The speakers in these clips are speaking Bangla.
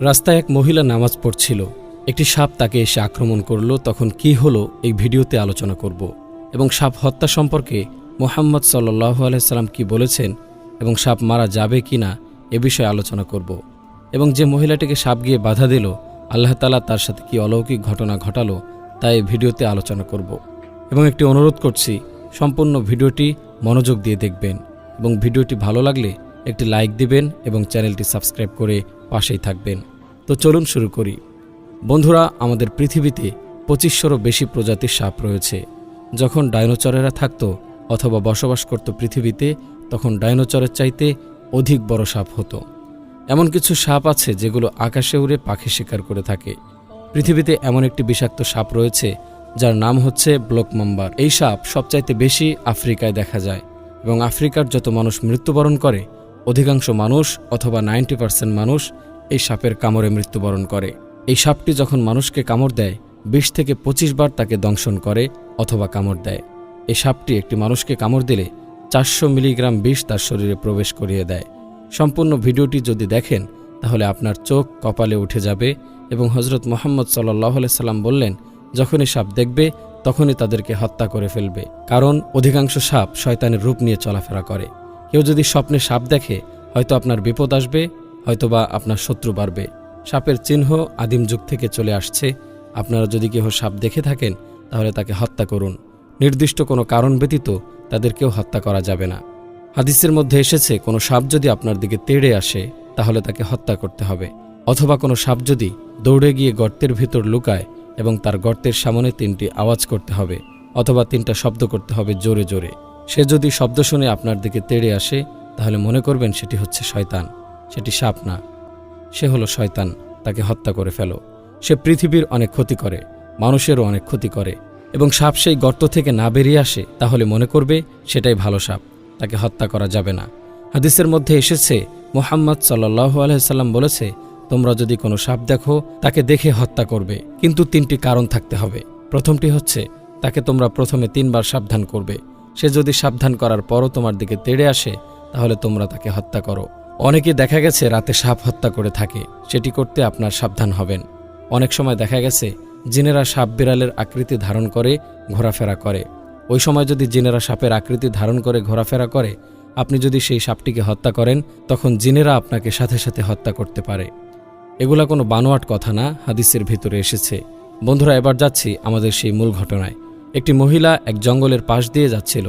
রাস্তায় এক মহিলা নামাজ পড়ছিল। একটি সাপ তাকে এসে আক্রমণ করল, তখন কি হলো এই ভিডিওতে আলোচনা করব এবং সাপ হত্যা সম্পর্কে মোহাম্মদ সাল্লাহ আলাইসাল্লাম কি বলেছেন এবং সাপ মারা যাবে কি না এ বিষয়ে আলোচনা করব। এবং যে মহিলাটিকে সাপ গিয়ে বাধা দিল, আল্লাহ তালা তার সাথে কি অলৌকিক ঘটনা ঘটালো তা এই ভিডিওতে আলোচনা করব। এবং একটি অনুরোধ করছি, সম্পূর্ণ ভিডিওটি মনোযোগ দিয়ে দেখবেন এবং ভিডিওটি ভালো লাগলে একটি লাইক দিবেন এবং চ্যানেলটি সাবস্ক্রাইব করে পাশেই থাকবেন। তো চলুন শুরু করি। বন্ধুরা, আমাদের পৃথিবীতে পঁচিশশোরও বেশি প্রজাতির সাপ রয়েছে। যখন ডাইনোচরেরা থাকতো অথবা বসবাস করত পৃথিবীতে, তখন ডাইনোচরের চাইতে অধিক বড় সাপ হতো। এমন কিছু সাপ আছে যেগুলো আকাশে উড়ে পাখি শিকার করে থাকে। পৃথিবীতে এমন একটি বিষাক্ত সাপ রয়েছে, যার নাম হচ্ছে ব্লক মাম্বার এই সাপ সবচাইতে বেশি আফ্রিকায় দেখা যায় এবং আফ্রিকার যত মানুষ মৃত্যুবরণ করে অধিকাংশ মানুষ অথবা নাইনটি পার্সেন্ট মানুষ এই সাপের কামড়ে মৃত্যুবরণ করে। এই সাপটি যখন মানুষকে কামড় দেয়, বিশ থেকে পঁচিশ বার তাকে দংশন করে অথবা কামড় দেয়। এই সাপটি একটি মানুষকে কামড় দিলে চারশো মিলিগ্রাম বিষ তার শরীরে প্রবেশ করিয়ে দেয়। সম্পূর্ণ ভিডিওটি যদি দেখেন, তাহলে আপনার চোখ কপালে উঠে যাবে এবং হজরত মোহাম্মদ সাল্লাহ সাল্লাম বললেন, যখনই সাপ দেখবে, তখনই তাদেরকে হত্যা করে ফেলবে। কারণ অধিকাংশ সাপ শয়তানের রূপ নিয়ে চলাফেরা করে। কেউ যদি স্বপ্নে সাপ দেখে, হয়তো আপনার বিপদ আসবে, হয়তোবা আপনার শত্রু বাড়বে। সাপের চিহ্ন আদিম যুগ থেকে চলে আসছে। আপনারা যদি কেউ সাপ দেখে থাকেন, তাহলে তাকে হত্যা করুন। নির্দিষ্ট কোনো কারণ ব্যতীত তাদেরকেও হত্যা করা যাবে না। হাদিসের মধ্যে এসেছে, কোনো সাপ যদি আপনার দিকে তেড়ে আসে, তাহলে তাকে হত্যা করতে হবে। অথবা কোনো সাপ যদি দৌড়ে গিয়ে গর্তের ভিতর লুকায় এবং তার গর্তের সামনে তিনটি আওয়াজ করতে হবে, অথবা তিনটা শব্দ করতে হবে জোরে জোরে। সে যদি শব্দ শুনে আপনার দিকে তেড়ে আসে, তাহলে মনে করবেন সেটি হচ্ছে শয়তান। সেটি সাপ না। সে হলো শয়তান, তাকে হত্যা করে ফেলো। সে পৃথিবীর অনেক ক্ষতি করে, মানুষেরও অনেক ক্ষতি করে, এবং সাপ সেই গর্ত থেকে না বেরিয়ে আসে, তাহলে মনে করবে সেটাই ভালো সাপ, তাকে হত্যা করা যাবে না। হাদিসের মধ্যে এসেছে, মোহাম্মদ সাল্লাহ আলহাম বলেছে, তোমরা যদি কোনো সাপ দেখো, তাকে দেখে হত্যা করবে, কিন্তু তিনটি কারণ থাকতে হবে। প্রথমটি হচ্ছে, তাকে তোমরা প্রথমে তিনবার সাবধান করবে সে যদি সাবধান করার পরও তোমার দিকে তেড়ে আসে, তাহলে তোমরা তাকে হত্যা করো। অনেকে দেখা গেছে রাতে সাপ হত্যা করে থাকে, সেটি করতে আপনার সাবধান হবেন। অনেক সময় দেখা গেছে, জিনেরা সাপ বিড়ালের আকৃতি ধারণ করে, ঘোরাফেরা করে। ওই সময় যদি জিনেরা সাপের আকৃতি ধারণ করে, ঘোরাফেরা করে, আপনি যদি সেই সাপটিকে হত্যা করেন, তখন জিনেরা আপনাকে সাথে সাথে হত্যা করতে পারে। এগুলা কোনো বানোয়াট কথা না, হাদিসের ভিতরে এসেছে। বন্ধুরা, এবার যাচ্ছি আমাদের সেই মূল ঘটনায়। একটি মহিলা এক জঙ্গলের পাশ দিয়ে যাচ্ছিল।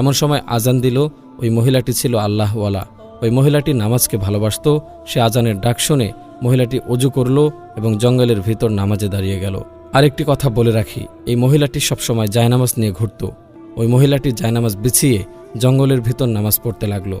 এমন সময় আজান দিল, ওই মহিলাটি ছিল আল্লাহওয়ালা। ওই মহিলাটি নামাজকে ভালোবাসত, সে আজানের ডাক শুনে মহিলাটি অজু করল এবং জঙ্গলের ভিতর নামাজে দাঁড়িয়ে গেল। আরেকটি কথা বলে রাখি, এই মহিলাটি সবসময় জায়নামাজ নিয়ে ঘুরত। ওই মহিলাটি জায়নামাজ বিছিয়ে জঙ্গলের ভিতর নামাজ পড়তে লাগল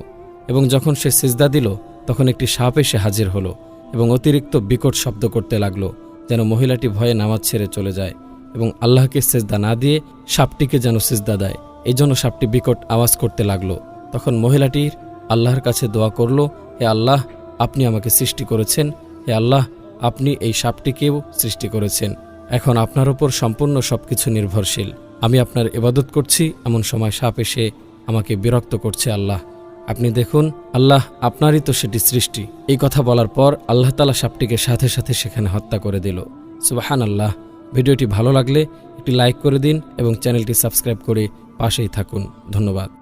এবং যখন সে সিজদা দিল, তখন একটি সাপ এসে হাজির হলো এবং অতিরিক্ত বিকট শব্দ করতে লাগল যেন মহিলাটি ভয়ে নামাজ ছেড়ে চলে যায়। এবং আল্লাহকে সেজদা না দিয়ে সাপটিকে যেন সেজদা দেয়। এই জন্য সাপটি বিকট আওয়াজ করতে লাগল। তখন মহিলাটির আল্লাহর কাছে দোয়া করল, হে আল্লাহ, আপনি আমাকে সৃষ্টি করেছেন। হে আল্লাহ, আপনি এই সাপটিকেও সৃষ্টি করেছেন। এখন আপনার ওপর সম্পূর্ণ সবকিছু নির্ভরশীল। আমি আপনার ইবাদত করছি, এমন সময় সাপ এসে আমাকে বিরক্ত করছে আল্লাহ। আপনি দেখুন, আল্লাহ আপনারই তো সেটি সৃষ্টি। এই কথা বলার পর আল্লাহ তালা সাপটিকে সাথে সাথে সেখানে হত্যা করে দিল। সুবাহান আল্লাহ ভিডিওটি ভালো লাগলে একটি লাইক করে দিন এবং চ্যানেলটি সাবস্ক্রাইব করে পাশেই থাকুন। ধন্যবাদ।